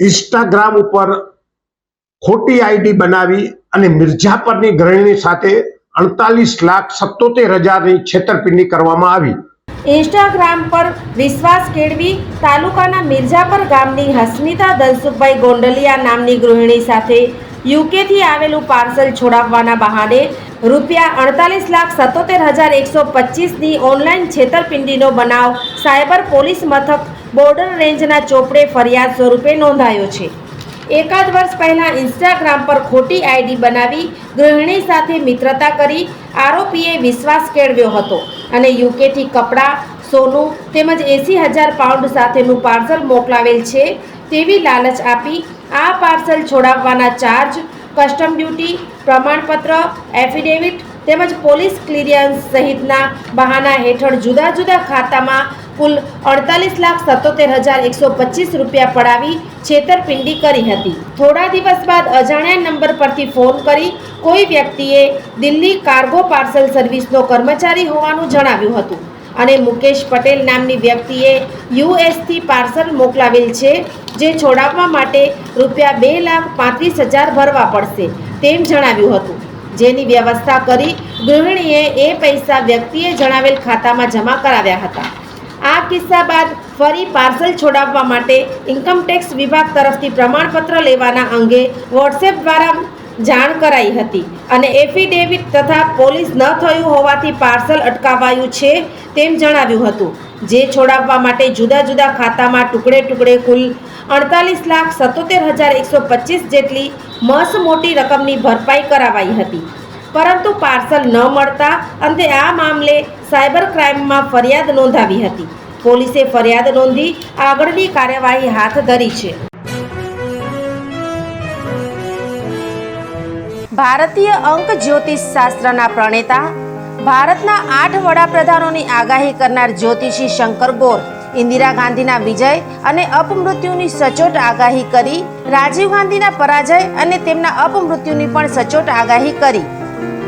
Instagram ઉપર ખોટી ID બનાવી અને મિર્ઝાપરની ગૃહિણી સાથે અડતાલીસ લાખ સત્તોતેર હજારની છેતરપિંડી કરવામાં આવી. ઇન્સ્ટાગ્રામ પર વિશ્વાસ કેળવી તાલુકાના મિર્જાપર ગામની હસમિતા દલસુખભાઈ ગોંડલિયા નામની ગૃહિણી સાથે યુકેથી આવેલું પાર્સલ છોડાવવાના બહાને રૂપિયા અડતાલીસ લાખ સત્તોતેર હજાર એકસો પચીસની ઓનલાઈન છેતરપિંડીનો બનાવ સાયબર પોલીસ મથક બોર્ડર રેન્જના ચોપડે ફરિયાદ સ્વરૂપે નોંધાયો છે. એકાદ વર્ષ પહેલાં ઇન્સ્ટાગ્રામ પર ખોટી આઈડી બનાવી ગૃહિણી સાથે મિત્રતા કરી આરોપીએ વિશ્વાસ કેળવ્યો હતો અને યુકેથી કપડાં, સોનું તેમજ એંસી હજાર પાઉન્ડ સાથેનું પાર્સલ મોકલાવેલ છે તેવી લાલચ આપી આ પાર્સલ છોડાવવાના ચાર્જ કસ્ટમ ડ્યુટી પ્રમાણપત્ર એફિડેવિટ તેમજ પોલીસ ક્લિયરન્સ સહિતના બહાના હેઠળ જુદા જુદા ખાતામાં કુલ અડતાલીસ લાખ સત્તોતેર હજાર એકસો પચીસ રૂપિયા પડાવી છેતરપિંડી કરી હતી. થોડા દિવસ બાદ અજાણ્યા નંબર પરથી ફોન કરી કોઈ વ્યક્તિએ દિલ્હી કાર્ગો પાર્સલ સર્વિસનો કર્મચારી હોવાનું જણાવ્યું હતું અને મુકેશ પટેલ નામની વ્યક્તિએ યુએસથી પાર્સલ મોકલાવેલ છે, જે છોડાવવા માટે રૂપિયા બે લાખ પાંત્રીસ હજાર ભરવા પડશે તેમ જણાવ્યું હતું. જેની વ્યવસ્થા કરી ગૃહિણીએ એ પૈસા વ્યક્તિએ જણાવેલ ખાતામાં જમા કરાવ્યા હતા. આ કિસ્સા બાદ ફરી પાર્સલ છોડાવવા માટે ઇન્કમટેક્સ વિભાગ તરફથી પ્રમાણપત્ર લેવાના અંગે વોટ્સએપ દ્વારા જાણ કરાઈ હતી અને એફિડેવિટ તથા પોલીસ ન થયું હોવાથી પાર્સલ અટકાવાયું છે તેમ જણાવ્યું હતું. જે છોડાવવા માટે જુદા જુદા ખાતામાં ટુકડે ટુકડે કુલ અડતાલીસ લાખ સત્તોતેર હજાર એકસો પચીસ જેટલી મસ મોટી રકમની ભરપાઈ કરાવાઈ હતી. પરંતુ પાર્સલ ન મળતા અંતે આ મામલે સાયબર ક્રાઇમમાં ફરિયાદ નોંધાવી હતી. પોલીસે ફરિયાદ નોંધી આગળની કાર્યવાહી હાથ ધરી છે. ભારતીય અંક જ્યોતિષ શાસ્ત્રના પ્રણેતા, ભારતના આઠ વડાપ્રધાનોની આગાહી કરનાર જ્યોતિષી શંકર ગોર, ઇન્દિરા ગાંધીના વિજય અને અપમૃત્યુની સચોટ આગાહી કરી, રાજીવ ગાંધીના પરાજય અને તેમના અપમૃત્યુની પણ સચોટ આગાહી કરી.